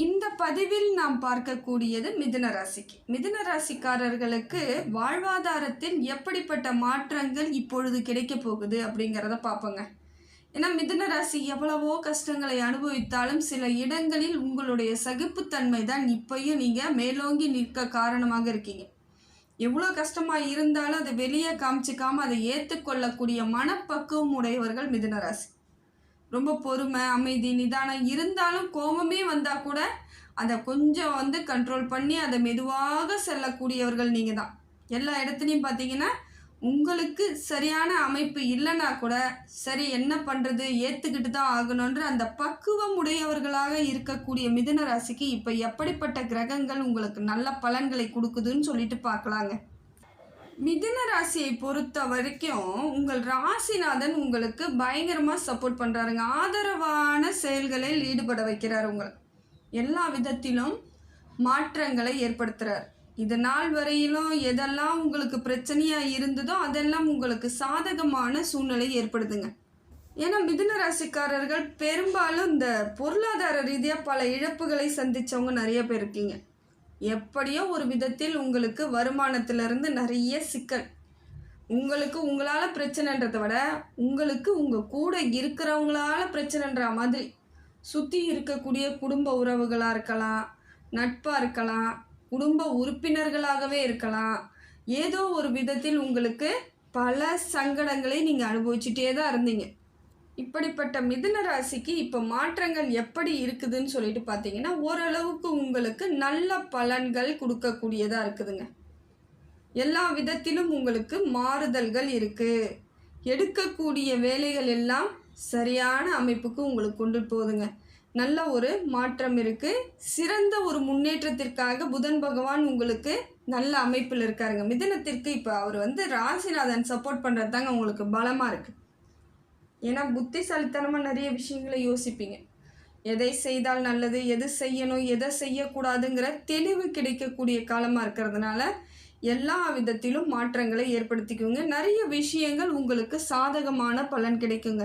இந்த பதிவில் நாம் பார்க்கக்கூடியது மிதுன ராசிக்கு. மிதுன ராசிக்காரர்களுக்கு வாழ்வாதாரத்தில் எப்படிப்பட்ட மாற்றங்கள் இப்பொழுது கிடைக்க போகுது அப்படிங்கிறத பார்ப்போங்க. ஏன்னா மிதுன ராசி எவ்வளவோ கஷ்டங்களை அனுபவித்தாலும் சில இடங்களில் உங்களுடைய சகிப்புத்தன்மை தான் இப்பயும் நீங்கள் மேலோங்கி நிற்க காரணமாக இருக்கீங்க. எவ்வளோ கஷ்டமாக இருந்தாலும் அதை வெளியே காமிச்சிக்காம அதை ஏற்றுக்கொள்ளக்கூடிய மனப்பக்குவம் உடையவர்கள் மிதுன ராசி. ரொம்ப பொறுமை அமைதி நிதானம் இருந்தாலும் கோபமே வந்தால் கூட அதை கொஞ்சம் வந்து கண்ட்ரோல் பண்ணி அதை மெதுவாக செல்லக்கூடியவர்கள் நீங்கள் தான். எல்லா இடத்துலையும் பார்த்தீங்கன்னா உங்களுக்கு சரியான அமைப்பு இல்லைன்னா கூட சரி என்ன பண்ணுறது ஏற்றுக்கிட்டு தான் ஆகணுன்ற அந்த பக்குவம் உடையவர்களாக இருக்கக்கூடிய மிதுன ராசிக்கு இப்போ எப்படிப்பட்ட கிரகங்கள் உங்களுக்கு நல்ல பலன்களை கொடுக்குதுன்னு சொல்லிட்டு பார்க்கலாங்க மிதுன ராசியை பொறுத்த வரைக்கும் உங்கள் ராசிநாதன் உங்களுக்கு பயங்கரமாக சப்போர்ட் பண்ணுறாருங்க ஆதரவான செயல்களில் ஈடுபட வைக்கிறார் உங்களை எல்லா விதத்திலும் மாற்றங்களை ஏற்படுத்துகிறார் இது நாள் வரையிலும் எதெல்லாம் உங்களுக்கு பிரச்சனையாக இருந்ததோ அதெல்லாம் உங்களுக்கு சாதகமான சூழ்நிலை ஏற்படுதுங்க. ஏன்னா மிதுன ராசிக்காரர்கள் பெரும்பாலும் இந்த பொருளாதார ரீதியாக பல இழப்புகளை சந்தித்தவங்க நிறைய பேர் இருக்கீங்க. எப்படியோ ஒரு விதத்தில் உங்களுக்கு வருமானத்திலிருந்து நிறைய சிக்கல். உங்களுக்கு உங்களால் பிரச்சனைன்றதை விட உங்களுக்கு உங்கள் கூட இருக்கிறவங்களால பிரச்சனைன்ற மாதிரி. சுற்றி இருக்கக்கூடிய குடும்ப உறவுகளாக இருக்கலாம் நட்பாக இருக்கலாம் குடும்ப உறுப்பினர்களாகவே இருக்கலாம். ஏதோ ஒரு விதத்தில் உங்களுக்கு பல சங்கடங்களை நீங்கள் அனுபவிச்சுட்டே தான் இருந்தீங்க. இப்படிப்பட்ட மிதுன ராசிக்கு இப்போ மாற்றங்கள் எப்படி இருக்குதுன்னு சொல்லிட்டு பார்த்தீங்கன்னா ஓரளவுக்கு உங்களுக்கு நல்ல பலன்கள் கொடுக்கக்கூடியதாக இருக்குதுங்க. எல்லா விதத்திலும் உங்களுக்கு மாறுதல்கள் இருக்குது எடுக்கக்கூடிய வேலைகள் எல்லாம் சரியான அமைப்புக்கு உங்களுக்கு கொண்டு போகுதுங்க. நல்ல ஒரு மாற்றம் இருக்குது சிறந்த ஒரு முன்னேற்றத்திற்காக புதன் பகவான் உங்களுக்கு நல்ல அமைப்பில் இருக்காருங்க. மிதனத்திற்கு இப்போ அவர் வந்து ராசிநாதன் சப்போர்ட் பண்ணுறது தாங்க உங்களுக்கு பலமாக இருக்குது ஏன்னா புத்திசாலித்தனமாக நிறைய விஷயங்களை யோசிப்பீங்க. எதை செய்தால் நல்லது எது செய்யணும் எதை செய்யக்கூடாதுங்கிற தெளிவு கிடைக்கக்கூடிய காலமாக இருக்கிறதுனால எல்லா விதத்திலும் மாற்றங்களை ஏற்படுத்திக்குங்க நிறைய விஷயங்கள் உங்களுக்கு சாதகமான பலன் கிடைக்குங்க.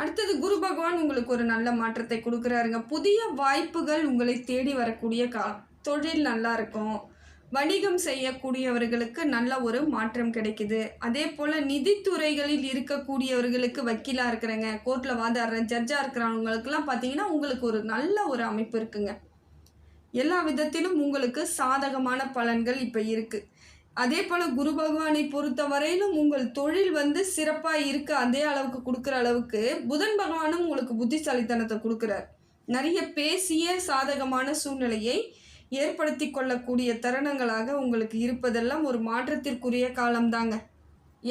அடுத்தது குரு பகவான் உங்களுக்கு ஒரு நல்ல மாற்றத்தை கொடுக்குறாருங்க. புதிய வாய்ப்புகள் உங்களை தேடி வரக்கூடிய காலம் தொழில் நல்லா இருக்கும். வணிகம் செய்யக்கூடியவர்களுக்கு நல்ல ஒரு மாற்றம் கிடைக்குது. அதே போல் நிதித்துறைகளில் இருக்கக்கூடியவர்களுக்கு வக்கீலாக இருக்கிறங்க. கோர்ட்டில் வாதாடுற ஜட்ஜாக இருக்கிறவங்களுக்குலாம் பார்த்தீங்கன்னா உங்களுக்கு ஒரு நல்ல ஒரு அமைப்பு இருக்குங்க. எல்லா விதத்திலும் உங்களுக்கு சாதகமான பலன்கள் இப்போ இருக்குது அதே போல் குரு பகவானை பொறுத்த வரையிலும் உங்கள் தொழில் வந்து சிறப்பாக இருக்க. அதே அளவுக்கு கொடுக்குற அளவுக்கு புதன் பகவானும் உங்களுக்கு புத்திசாலித்தனத்தை கொடுக்குறார். நிறைய பேசிய சாதகமான சூழ்நிலையை ஏற்படுத்தி கொள்ளக்கூடிய தருணங்களாக உங்களுக்கு இருப்பதெல்லாம் ஒரு மாற்றத்திற்குரிய காலம்தாங்க.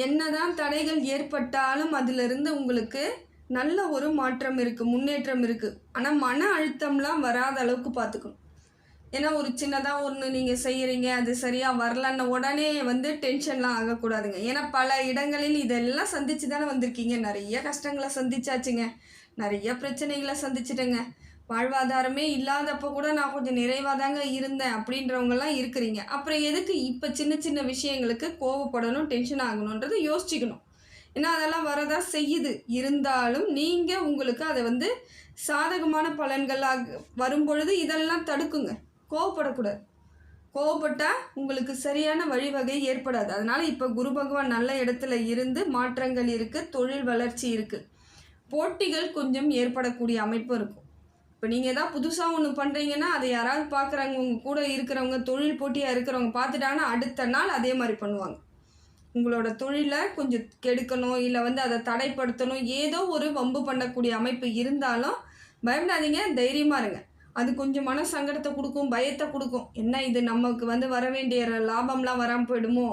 என்னதான் தடைகள் ஏற்பட்டாலும் அதிலிருந்து உங்களுக்கு நல்ல ஒரு மாற்றம் இருக்குது முன்னேற்றம் இருக்குது ஆனால் மன அழுத்தம்லாம் வராத அளவுக்கு பார்த்துக்கணும் ஏன்னா ஒரு சின்னதாக ஒன்று நீங்கள் செய்கிறீங்க அது சரியாக வரலன்னு உடனே வந்து டென்ஷன்லாம் ஆகக்கூடாதுங்க. ஏன்னா பல இடங்களில் இதெல்லாம் சந்திச்சு தானே வந்திருக்கீங்க. நிறைய கஷ்டங்களை சந்திச்சாச்சுங்க. நிறைய பிரச்சனைகளை சந்திச்சிட்டேங்க. வாழ்வாதாரமே இல்லாதப்போ கூட நான் கொஞ்சம் நிறைவாக தாங்க இருந்தேன் அப்படின்றவங்கலாம் இருக்கிறீங்க. அப்புறம் எதுக்கு இப்போ சின்ன சின்ன விஷயங்களுக்கு கோவப்படணும் டென்ஷன் ஆகணுன்றதை யோசிச்சுக்கணும். ஏன்னா அதெல்லாம் வரதா செய்யுது. இருந்தாலும் நீங்கள் உங்களுக்கு அதை வந்து சாதகமான பலன்களாக வரும்பொழுது இதெல்லாம் தடுக்குங்க. கோவப்படக்கூடாது. கோவப்பட்டால் உங்களுக்கு சரியான வழிவகை ஏற்படாது. அதனால் இப்போ குரு பகவான் நல்ல இடத்துல இருந்து மாற்றங்கள் இருக்குது தொழில் வளர்ச்சி இருக்குது போட்டிகள் கொஞ்சம் ஏற்படக்கூடிய அமைப்பு இருக்கும். இப்போ நீங்கள் எதாவது புதுசாக ஒன்று பண்ணுறீங்கன்னா அதை யாராவது பார்க்குறாங்க உங்கள் கூட இருக்கிறவங்க தொழில் போட்டியாக இருக்கிறவங்க பார்த்துட்டாங்கன்னா அடுத்த நாள் அதே மாதிரி பண்ணுவாங்க. உங்களோட தொழிலை கொஞ்சம் கெடுக்கணும் இல்லை வந்து அதை தடைப்படுத்தணும் ஏதோ ஒரு வம்பு பண்ணக்கூடிய அமைப்பு இருந்தாலும் பயப்படாதீங்க தைரியமாக இருங்க. அது கொஞ்சம் மன சங்கடத்தை கொடுக்கும் பயத்தை கொடுக்கும். என்ன இது நமக்கு வந்து வர வேண்டிய லாபம்லாம் வராமல் போயிடுமோ?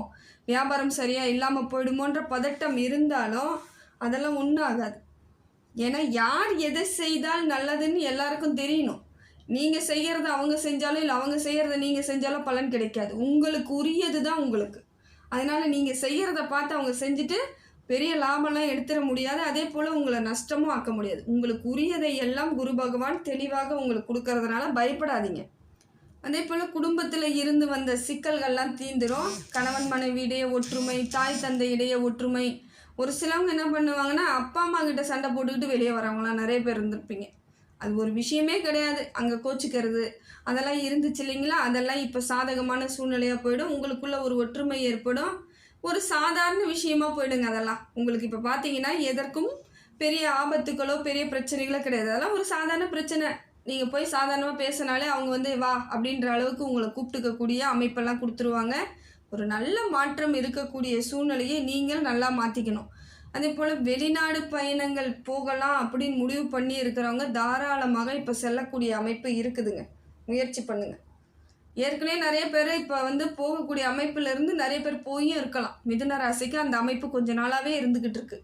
வியாபாரம் சரியாக இல்லாமல் போயிடுமோன்ற பதட்டம் இருந்தாலும் அதெல்லாம் ஒன்றும் ஆகாது. ஏன்னா யார் எதை செய்தால் நல்லதுன்னு எல்லாருக்கும் தெரியணும். நீங்கள் செய்கிறத அவங்க செஞ்சாலும் இல்லை அவங்க செய்கிறத நீங்கள் செஞ்சாலும் பலன் கிடைக்காது. உங்களுக்கு உரியது தான் உங்களுக்கு. அதனால் நீங்கள் செய்கிறத பார்த்து அவங்க செஞ்சுட்டு பெரிய லாபம்லாம் எடுத்துட முடியாது. அதே போல் உங்களை நஷ்டமும் ஆக்க முடியாது. உங்களுக்கு உரியதை எல்லாம் குரு பகவான் தெளிவாக உங்களுக்கு கொடுக்கறதுனால பயப்படாதீங்க. அதே போல் குடும்பத்தில் இருந்து வந்த சிக்கல்கள்லாம் தீந்துடும் கணவன் மனைவியிடையே ஒற்றுமை தாய் தந்தை இடையே ஒற்றுமை ஒரு சிலவங்க என்ன பண்ணுவாங்கன்னா அப்பா அம்மா கிட்ட சண்டை போட்டுக்கிட்டு வெளியே வரவங்களாம் நிறைய பேர் இருந்திருப்பீங்க. அது ஒரு விஷயமே கிடையாது. அங்கே கோச்சிக்கிறது அதெல்லாம் இருந்துச்சு இல்லைங்களா? அதெல்லாம் இப்போ சாதகமான சூழ்நிலையாக போயிடும். உங்களுக்குள்ள ஒரு ஒற்றுமை ஏற்படும். ஒரு சாதாரண விஷயமா போயிடுங்க அதெல்லாம். உங்களுக்கு இப்போ பார்த்தீங்கன்னா எதற்கும் பெரிய ஆபத்துகளோ பெரிய பிரச்சனைகளோ கிடையாது. அதெல்லாம் ஒரு சாதாரண பிரச்சனை. நீங்கள் போய் சாதாரணமாக பேசினாலே அவங்க வந்து வா அப்படின்ற அளவுக்கு உங்களை கூப்பிட்டுக்கக்கூடிய அமைப்பெல்லாம் கொடுத்துருவாங்க. ஒரு நல்ல மாற்றம் இருக்கக்கூடிய சூழ்நிலையை நீங்கள் நல்லா மாற்றிக்கணும் அதே போல் வெளிநாடு பயணங்கள் போகலாம் அப்படின்னு முடிவு பண்ணி இருக்கிறவங்க தாராளமாக இப்போ செல்லக்கூடிய அமைப்பு இருக்குதுங்க. முயற்சி பண்ணுங்கள் ஏற்கனவே நிறைய பேர் இப்போ வந்து போகக்கூடிய அமைப்புலேருந்து நிறைய பேர் போயும் இருக்கலாம். மிதுன ராசிக்கு அந்த அமைப்பு கொஞ்ச நாளாகவே இருந்துக்கிட்டு இருக்கு.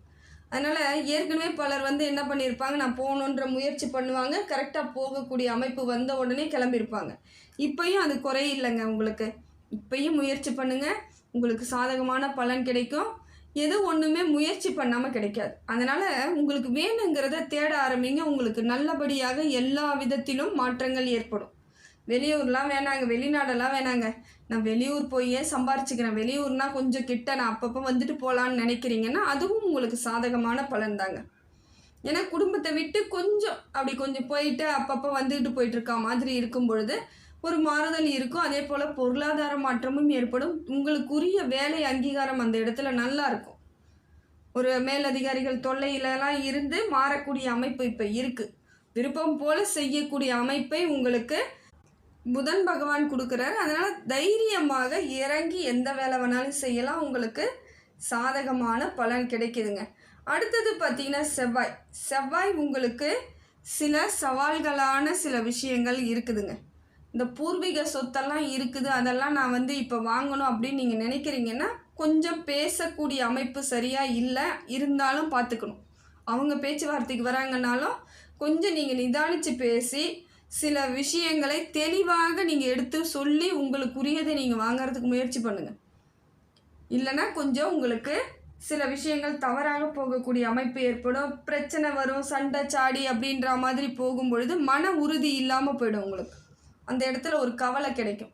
அதனால் ஏற்கனவே பலர் வந்து என்ன பண்ணியிருப்பாங்க நான் போகணுன்ற முயற்சி பண்ணுவாங்க கரெக்டாக போகக்கூடிய அமைப்பு வந்த உடனே கிளம்பியிருப்பாங்க. இப்பயும் அது குறையில்லைங்க உங்களுக்கு. இப்பயும் முயற்சி பண்ணுங்கள் உங்களுக்கு சாதகமான பலன் கிடைக்கும். எது ஒன்றுமே முயற்சி பண்ணாமல் கிடைக்காது. அதனால் உங்களுக்கு வேணுங்கிறத தேட ஆரம்பிங்க. உங்களுக்கு நல்லபடியாக எல்லா விதத்திலும் மாற்றங்கள் ஏற்படும். வெளியூர்லாம் வேணாங்க. வெளிநாடெல்லாம் வேணாங்க. நான் வெளியூர் போயே சம்பாரிச்சுக்கிறேன். வெளியூர்னா கொஞ்சம் கிட்ட நான் அப்பப்போ வந்துட்டு போகலான்னு நினைக்கிறீங்கன்னா அதுவும் உங்களுக்கு சாதகமான பலன் தாங்க ஏன்னா குடும்பத்தை விட்டு கொஞ்சம் அப்படி கொஞ்சம் போயிட்டு அப்பப்போ வந்துக்கிட்டு போயிட்டு இருக்கா மாதிரி இருக்கும் பொழுது ஒரு மாறுதல் இருக்கும். அதே போல் பொருளாதார மாற்றமும் ஏற்படும். உங்களுக்குரிய வேலை அங்கீகாரம் அந்த இடத்துல நல்லா இருக்கும். ஒரு மேலதிகாரிகள் தொல்லையிலலாம் இருந்து மாறக்கூடிய அமைப்பு இப்போ இருக்குது விருப்பம் போல் செய்யக்கூடிய அமைப்பை உங்களுக்கு புதன் பகவான் கொடுக்குறாரு. அதனால் தைரியமாக இறங்கி எந்த வேலை வேணாலும் செய்யலாம். உங்களுக்கு சாதகமான பலன் கிடைக்குதுங்க. அடுத்தது பார்த்திங்கன்னா செவ்வாய். செவ்வாய் உங்களுக்கு சில சவால்களான சில விஷயங்கள் இருக்குதுங்க. இந்த பூர்வீக சொத்தெல்லாம் இருக்குது அதெல்லாம் நான் வந்து இப்போ வாங்கணும் அப்படின்னு நீங்கள் நினைக்கிறீங்கன்னா கொஞ்சம் பேசக்கூடிய அமைப்பு சரியாக இல்லை இருந்தாலும் பார்த்துக்கணும் அவங்க பேச்சுவார்த்தைக்கு வராங்கனாலும் கொஞ்சம் நீங்கள் நிதானித்து பேசி சில விஷயங்களை தெளிவாக நீங்கள் எடுத்து சொல்லி உங்களுக்குரியதை நீங்கள் வாங்குறதுக்கு முயற்சி பண்ணுங்கள் இல்லைன்னா கொஞ்சம் உங்களுக்கு சில விஷயங்கள் தவறாக போகக்கூடிய அமைப்பு ஏற்படும். பிரச்சனை வரும் சண்டை சாடி அப்படின்ற மாதிரி போகும்பொழுது மன உறுதி இல்லாமல் போயிடும் உங்களுக்கு. அந்த இடத்துல ஒரு கவலை கிடைக்கும்.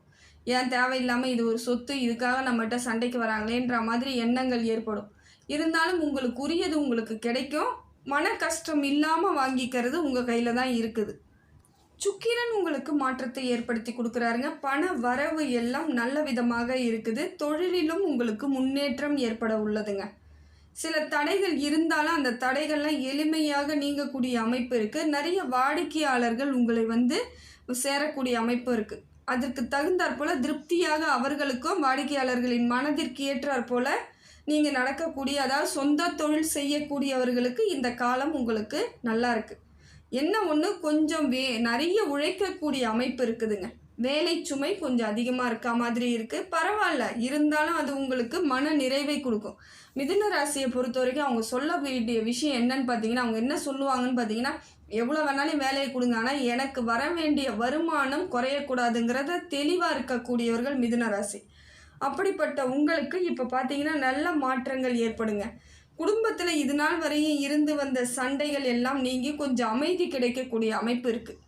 ஏன் தேவையில்லாமல் இது ஒரு சொத்து இதுக்காக நம்மகிட்ட சண்டைக்கு வராங்களேன்ற மாதிரி எண்ணங்கள் ஏற்படும். இருந்தாலும் உங்களுக்கு உரியது உங்களுக்கு கிடைக்கும். மன கஷ்டம் இல்லாமல் வாங்கிக்கிறது உங்கள் கையில் தான் இருக்குது. சுக்கிரன் உங்களுக்கு மாற்றத்தை ஏற்படுத்தி கொடுக்குறாருங்க. பண வரவு எல்லாம் நல்ல விதமாக இருக்குது. தொழிலிலும் உங்களுக்கு முன்னேற்றம் ஏற்பட உள்ளதுங்க. சில தடைகள் இருந்தாலும் அந்த தடைகள்லாம் எளிமையாக நீங்கக்கூடிய அமைப்பு இருக்குது நிறைய வாடிக்கையாளர்கள் உங்களை வந்து சேரக்கூடிய அமைப்பு இருக்குது அதற்கு தகுந்தாற்போல் திருப்தியாக அவர்களுக்கும் வாடிக்கையாளர்களின் மனதிற்கு ஏற்றாற்போல் நீங்கள் நடக்கக்கூடிய அதாவது சொந்த தொழில் செய்யக்கூடியவர்களுக்கு இந்த காலம் உங்களுக்கு நல்லா இருக்குது என்ன ஒன்று கொஞ்சம் வே நிறைய உழைக்கக்கூடிய அமைப்பு இருக்குதுங்க. வேலை சுமை கொஞ்சம் அதிகமாக இருக்க மாதிரி இருக்குது பரவாயில்ல. இருந்தாலும் அது உங்களுக்கு மன நிறைவை கொடுக்கும். மிதுன ராசியை பொறுத்த வரைக்கும் அவங்க சொல்ல வேண்டிய விஷயம் என்னன்னு பார்த்தீங்கன்னா அவங்க என்ன சொல்லுவாங்கன்னு பார்த்தீங்கன்னா எவ்வளோ வேணாலும் வேலையை கொடுங்க. ஆனால் எனக்கு வர வேண்டிய வருமானம் குறையக்கூடாதுங்கிறத தெளிவாக இருக்கக்கூடியவர்கள் மிதுன ராசி. அப்படிப்பட்ட உங்களுக்கு இப்போ பார்த்தீங்கன்னா நல்ல மாற்றங்கள் ஏற்படுங்க. குடும்பத்தில் இது நாள் வரையும் இருந்து வந்த சண்டைகள் எல்லாம் நீங்கி கொஞ்சம் அமைதி கிடைக்கக்கூடிய அமைப்பு இருக்குது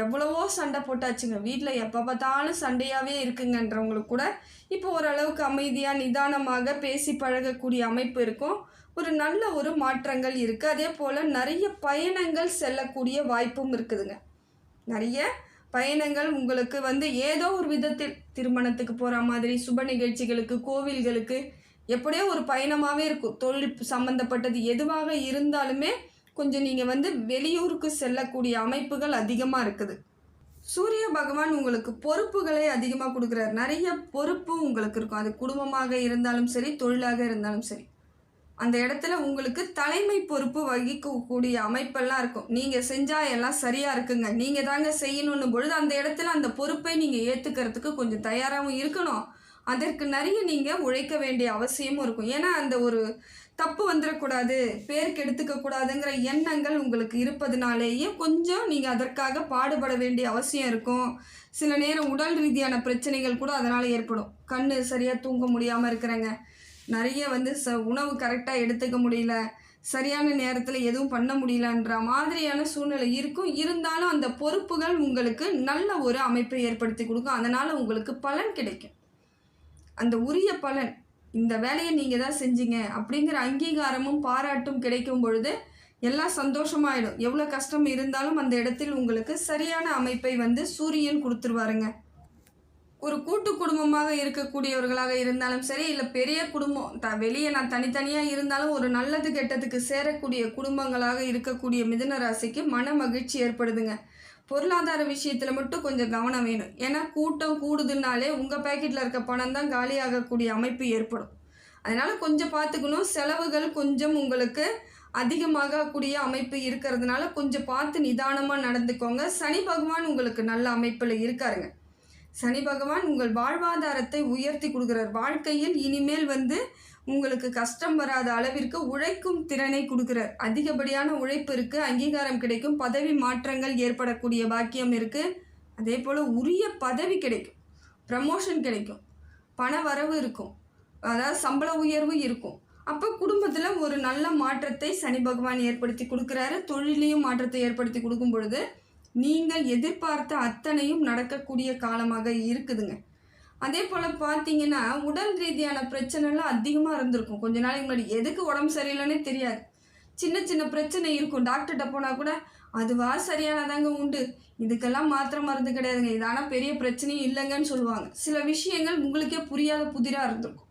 எவ்வளவோ சண்டை போட்டாச்சுங்க. வீட்டில் எப்போ பார்த்தாலும் சண்டையாகவே இருக்குங்கன்றவங்களுக்கு கூட இப்போ ஓரளவுக்கு அமைதியாக நிதானமாக பேசி பழகக்கூடிய அமைப்பு இருக்கும். ஒரு நல்ல ஒரு மாற்றங்கள் இருக்குது அதே போல் நிறைய பயணங்கள் செல்லக்கூடிய வாய்ப்பும் இருக்குதுங்க. நிறைய பயணங்கள் உங்களுக்கு வந்து ஏதோ ஒரு விதத்தில் திருமணத்துக்கு போகிற மாதிரி சுப நிகழ்ச்சிகளுக்கு கோவில்களுக்கு எப்படியோ ஒரு பயணமாகவே இருக்கும். தொழில் சம்மந்தப்பட்டது எதுவாக இருந்தாலுமே கொஞ்சம் நீங்கள் வந்து வெளியூருக்கு செல்லக்கூடிய அமைப்புகள் அதிகமாக இருக்குது. சூரிய பகவான் உங்களுக்கு பொறுப்புகளை அதிகமாக கொடுக்குறாரு. நிறைய பொறுப்பு உங்களுக்கு இருக்கும். அது குடும்பமாக இருந்தாலும் சரி தொழிலாக இருந்தாலும் சரி. அந்த இடத்துல உங்களுக்கு தலைமை பொறுப்பு வகிக்கக்கூடிய அமைப்பெல்லாம் இருக்கும். நீங்கள் செஞ்சால் எல்லாம் சரியாக இருக்குங்க. நீங்கள் தாங்க செய்யணும்னு பொழுது அந்த இடத்துல அந்த பொறுப்பை நீங்கள் ஏற்றுக்கிறதுக்கு கொஞ்சம் தயாராகவும் இருக்கணும். அதற்கு நிறைய நீங்கள் உழைக்க வேண்டிய அவசியமும் இருக்கும். ஏன்னா அந்த ஒரு தப்பு வந்துடக்கூடாது பேருக்கு எடுத்துக்கக்கூடாதுங்கிற எண்ணங்கள் உங்களுக்கு இருப்பதுனாலேயே கொஞ்சம் நீங்கள் அதற்காக பாடுபட வேண்டிய அவசியம் இருக்கும். சில நேரம் உடல் ரீதியான பிரச்சனைகள் கூட அதனால் ஏற்படும். கண் சரியாக தூங்க முடியாமல் இருக்கிறேங்க. நிறைய வந்து ச உணவு கரெக்டாக எடுத்துக்க முடியல சரியான நேரத்தில் எதுவும் பண்ண முடியலன்ற மாதிரியான சூழ்நிலை இருக்கும். இருந்தாலும் அந்த பொறுப்புகள் உங்களுக்கு நல்ல ஒரு அமைப்பை ஏற்படுத்தி கொடுக்கும். அதனால் உங்களுக்கு பலன் கிடைக்கும். அந்த உரிய பலன் இந்த வேலையை நீங்கள் தான் செஞ்சீங்க அப்படிங்கிற அங்கீகாரமும் பாராட்டும் கிடைக்கும் பொழுது எல்லாம் சந்தோஷமாயிடும். எவ்வளோ கஷ்டம் இருந்தாலும் அந்த இடத்தில் உங்களுக்கு சரியான அமைப்பை வந்து சூரியன் கொடுத்துருவாருங்க. ஒரு கூட்டு குடும்பமாக இருக்கக்கூடியவர்களாக இருந்தாலும் சரி இல்லை பெரிய குடும்பம் த வெளியே நான் தனித்தனியாக இருந்தாலும் ஒரு நல்லது கெட்டதுக்கு சேரக்கூடிய குடும்பங்களாக இருக்கக்கூடிய மிதுன ராசிக்கு மன மகிழ்ச்சி ஏற்படுதுங்க. பொருளாதார விஷயத்தில் மட்டும் கொஞ்சம் கவனம் வேணும். ஏன்னா கூட்டம் கூடுதுனாலே உங்கள் பேக்கெட்டில் இருக்க பணம் தான் காலியாகக்கூடிய அமைப்பு ஏற்படும். அதனால் கொஞ்சம் பார்த்துக்கணும். செலவுகள் கொஞ்சம் உங்களுக்கு அதிகமாகக்கூடிய அமைப்பு இருக்கிறதுனால கொஞ்சம் பார்த்து நிதானமாக நடந்துக்கோங்க. சனி பகவான் உங்களுக்கு நல்ல அமைப்பில் இருக்காருங்க. சனி பகவான் உங்கள் வாழ்வாதாரத்தை உயர்த்தி கொடுக்குறார். வாழ்க்கையில் இனிமேல் வந்து உங்களுக்கு கஷ்டம் வராத அளவிற்கு உழைக்கும் திறனை கொடுக்குறார். அதிகப்படியான உழைப்பு இருக்குது அங்கீகாரம் கிடைக்கும் பதவி மாற்றங்கள் ஏற்படக்கூடிய பாக்கியம் இருக்குது அதே போல் உரிய பதவி கிடைக்கும் ப்ரமோஷன் கிடைக்கும் பண வரவு இருக்கும் அதாவது சம்பள உயர்வு இருக்கும். அப்போ குடும்பத்தில் ஒரு நல்ல மாற்றத்தை சனி பகவான் ஏற்படுத்தி கொடுக்குறாரு. தொழிலையும் மாற்றத்தை ஏற்படுத்தி கொடுக்கும் பொழுது நீங்கள் எதிர்பார்த்த அத்தனையும் நடக்கக்கூடிய காலமாக இருக்குதுங்க. அதே போல் பார்த்தீங்கன்னா உடல் ரீதியான பிரச்சனைலாம் அதிகமாக இருந்திருக்கும். கொஞ்ச நாளைக்கு முன்னாடி எதுக்கு உடம்பு சரியில்லைன்னே தெரியாது. சின்ன சின்ன பிரச்சனை இருக்கும். டாக்டர்கிட்ட போனால் கூட அதுவா சரியானதாங்க உண்டு. இதுக்கெல்லாம் மாத்திரை மருந்து கிடையாதுங்க. இது ஆனால் பெரிய பிரச்சனையும் இல்லைங்கன்னு சொல்லுவாங்க. சில விஷயங்கள் உங்களுக்கே புரியாத புதிராக இருந்திருக்கும்.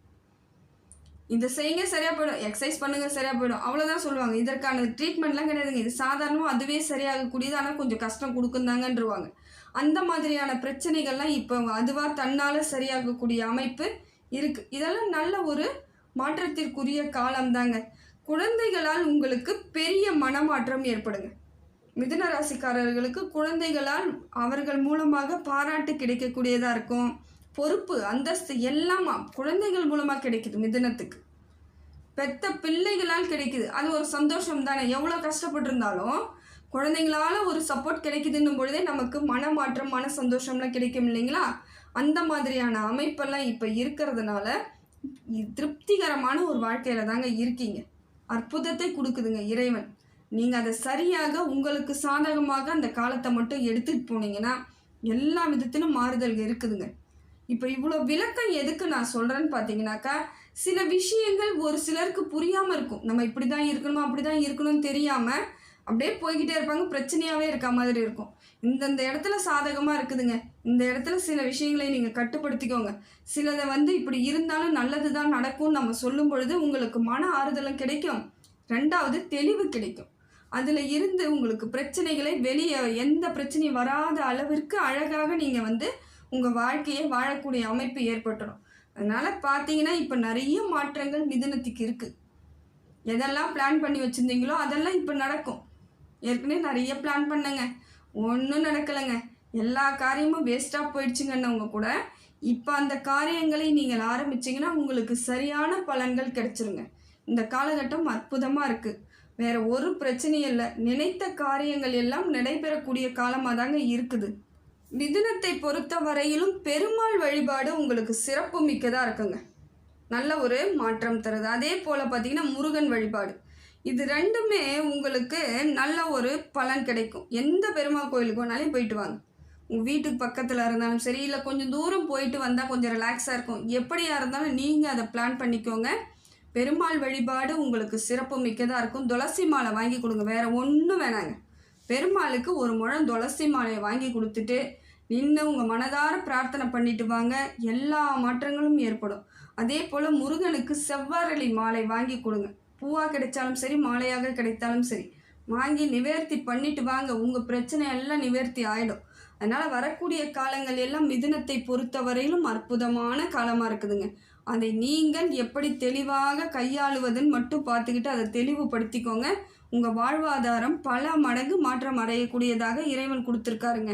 இதை செய்யுங்க சரியாக போயிடும். எக்ஸசைஸ் பண்ணுங்க சரியாக போயிடும். அவ்வளோதான் சொல்லுவாங்க. இதற்கான ட்ரீட்மெண்ட்லாம் கிடையாதுங்க. இது சாதாரணமாக அதுவே சரியாகக்கூடியது. ஆனால் கொஞ்சம் கஷ்டம் கொடுக்குந்தாங்கன்றவாங்க. அந்த மாதிரியான பிரச்சனைகள்லாம் இப்போ அதுவாக தன்னால் சரியாகக்கூடிய அமைப்பு இருக்குது இதெல்லாம் நல்ல ஒரு மாற்றத்திற்குரிய காலம்தாங்க. குழந்தைகளால் உங்களுக்கு பெரிய மனமாற்றம் ஏற்படுங்க. மிதுன ராசிக்காரர்களுக்கு குழந்தைகளால் அவர்கள் மூலமாக பாராட்டு கிடைக்கக்கூடியதாக இருக்கும். பொறுப்பு அந்தஸ்து எல்லாம் குழந்தைகள் மூலமாக கிடைக்குது மிதுனத்துக்கு. பெத்த பிள்ளைகளால் கிடைக்குது. அது ஒரு சந்தோஷம் தானே எவ்வளோ கஷ்டப்பட்டிருந்தாலும் குழந்தைங்களால ஒரு சப்போர்ட் கிடைக்குதுன்னும் பொழுதே நமக்கு மனமாற்றம் மன சந்தோஷம்லாம் கிடைக்கும் இல்லைங்களா? அந்த மாதிரியான அமைப்பெல்லாம் இப்போ இருக்கிறதுனால திருப்திகரமான ஒரு வாழ்க்கையில் தாங்க இருக்கீங்க. அற்புதத்தை கொடுக்குதுங்க இறைவன். நீங்கள் அதை சரியாக உங்களுக்கு சாதகமாக அந்த காலத்தை மட்டும் எடுத்துகிட்டு போனீங்கன்னா எல்லா விதத்திலும் மாறுதல் இருக்குதுங்க. இப்போ இவ்வளோ விளக்கம் எதுக்கு நான் சொல்கிறேன்னு பார்த்தீங்கன்னாக்கா சில விஷயங்கள் ஒரு சிலருக்கு புரியாமல் இருக்கும். நம்ம இப்படி தான் இருக்கணுமா அப்படி தான் இருக்கணும்னு தெரியாமல் அப்படியே போய்கிட்டே இருப்பாங்க பிரச்சனையாகவே இருக்க மாதிரி இருக்கும். இந்தந்த இடத்துல சாதகமாக இருக்குதுங்க. இந்த இடத்துல சில விஷயங்களை நீங்கள் கட்டுப்படுத்திக்கோங்க. சிலதை வந்து இப்படி இருந்தாலும் நல்லது தான் நடக்கும்னு நம்ம சொல்லும் பொழுது உங்களுக்கு மன ஆறுதலும் கிடைக்கும். ரெண்டாவது தெளிவு கிடைக்கும். அதில் இருந்து உங்களுக்கு பிரச்சனைகளை வெளியே எந்த பிரச்சனையும் வராத அளவிற்கு அழகாக நீங்கள் வந்து உங்கள் வாழ்க்கையை வாழக்கூடிய அமைப்பு ஏற்பட்டுடும். அதனால் பார்த்தீங்கன்னா இப்போ நிறைய மாற்றங்கள் மிதனத்துக்கு இருக்குது எதெல்லாம் பிளான் பண்ணி வச்சுருந்தீங்களோ அதெல்லாம் இப்போ நடக்கும். ஏற்கனவே நிறைய பிளான் பண்ணங்க. ஒன்றும் நடக்கலைங்க. எல்லா காரியமும் வேஸ்ட்டாக போயிடுச்சுங்கன்னவங்க கூட. இப்போ அந்த காரியங்களை நீங்கள் ஆரம்பிச்சீங்கன்னா உங்களுக்கு சரியான பலன்கள் கிடைச்சிருங்க. இந்த காலகட்டம் அற்புதமாக இருக்குது வேற ஒரு பிரச்சனையும் இல்லை. நினைத்த காரியங்கள் எல்லாம் நடைபெறக்கூடிய காலமாக தாங்க இருக்குது. மிதுனத்தை பொறுத்த வரையிலும் பெருமாள் வழிபாடு உங்களுக்கு சிறப்பு மிக்கதாக இருக்குங்க. நல்ல ஒரு மாற்றம் தருது. அதே போல் பார்த்திங்கன்னா முருகன் வழிபாடு. இது ரெண்டுமே உங்களுக்கு நல்ல ஒரு பலன் கிடைக்கும். எந்த பெருமாள் கோயிலுக்கு வேணாலும் போயிட்டு வாங்க. உங்கள் வீட்டுக்கு பக்கத்தில் இருந்தாலும் சரி இல்லை கொஞ்சம் தூரம் போயிட்டு வந்தால் கொஞ்சம் ரிலாக்ஸாக இருக்கும். எப்படியா இருந்தாலும் நீங்கள் அதை பிளான் பண்ணிக்கோங்க. பெருமாள் வழிபாடு உங்களுக்கு சிறப்பு மிக்கதாக இருக்கும். துளசி மாலை வாங்கி கொடுங்க. வேறு ஒன்றும் வேணாங்க. பெருமாளுக்கு ஒரு முழம் துளசி மாலையை வாங்கி கொடுத்துட்டு நின்று உங்கள் மனதார பிரார்த்தனை பண்ணிட்டு வாங்க. எல்லா மாற்றங்களும் ஏற்படும். அதே போல் முருகனுக்கு செவ்வாறளி மாலை வாங்கி கொடுங்க. பூவாக கிடைச்சாலும் சரி மாலையாக கிடைத்தாலும் சரி வாங்கி நிவர்த்தி பண்ணிட்டு வாங்க. உங்கள் பிரச்சனை எல்லாம் நிவர்த்தி ஆகிடும் அதனால் வரக்கூடிய காலங்கள் எல்லாம் மிதுனத்தை பொறுத்தவரையிலும் அற்புதமான காலமாக இருக்குதுங்க. அதை நீங்கள் எப்படி தெளிவாக கையாளுவதுன்னு மட்டும் பார்த்துக்கிட்டு அதை தெளிவுபடுத்திக்கோங்க. உங்கள் வாழ்வாதாரம் பல மடங்கு மாற்றம் அடையக்கூடியதாக இறைவன் கொடுத்துருக்காருங்க.